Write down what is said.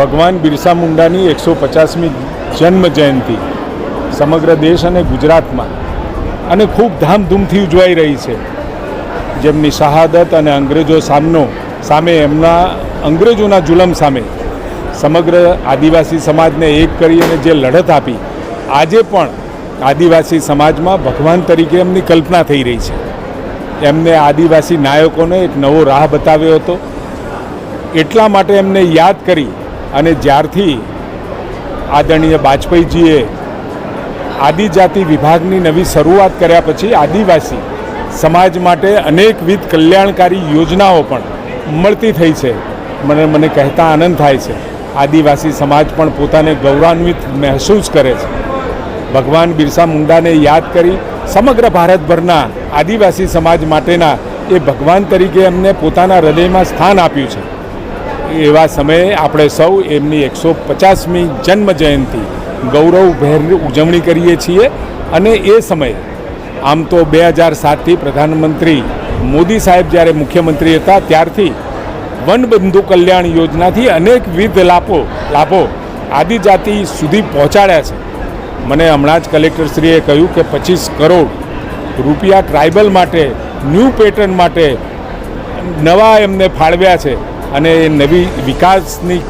ભગવાન બિરસા મુંડાની એકસો પચાસમી જન્મ જયંતિ સમગ્ર દેશ અને ગુજરાતમાં અને ખૂબ ધામધૂમથી ઉજવાઈ રહી છે. જેમની શહાદત અને અંગ્રેજો સામનો સામે એમના અંગ્રેજોના જુલમ સામે સમગ્ર આદિવાસી સમાજને એક કરી અને જે લડત આપી, આજે પણ આદિવાસી સમાજમાં ભગવાન તરીકે એમની કલ્પના થઈ રહી છે. એમને આદિવાસી નાયકોને એક નવો રાહ બતાવ્યો હતો. એટલા માટે એમને યાદ કરી અને જ્યારથી આદરણીય વાજપેયીજીએ આદિજાતિ વિભાગની નવી શરૂઆત કર્યા પછી આદિવાસી સમાજ માટે અનેકવિધ કલ્યાણકારી યોજનાઓ પણ મળતી થઈ છે. મને મને કહેતા આનંદ થાય છે. આદિવાસી સમાજ પણ પોતાને ગૌરવાન્વિત મહેસૂસ કરે છે. ભગવાન બિરસા મુંડાને યાદ કરી સમગ્ર ભારતભરના આદિવાસી સમાજ માટેના એ ભગવાન તરીકે એમને પોતાના હૃદયમાં સ્થાન આપ્યું છે. એવા સમયે આપણે સૌ એમની એકસો પચાસમી જન્મ જયંતિ ગૌરવભેરની ઉજવણી કરીએ છીએ. અને એ સમયે, આમ તો બે હજાર સાતથી પ્રધાનમંત્રી મોદી સાહેબ જ્યારે મુખ્યમંત્રી હતા, ત્યારથી વનબંધુ કલ્યાણ યોજનાથી અનેકવિધ લાભો લાભો આદિજાતિ સુધી પહોંચાડ્યા છે. મને હમણાં જ કલેક્ટરશ્રીએ કહ્યું કે પચીસ કરોડ રૂપિયા ટ્રાઇબલ માટે, ન્યૂ પેટર્ન માટે નવા એમને ફાળવ્યા છે. અને નવી વિકાસની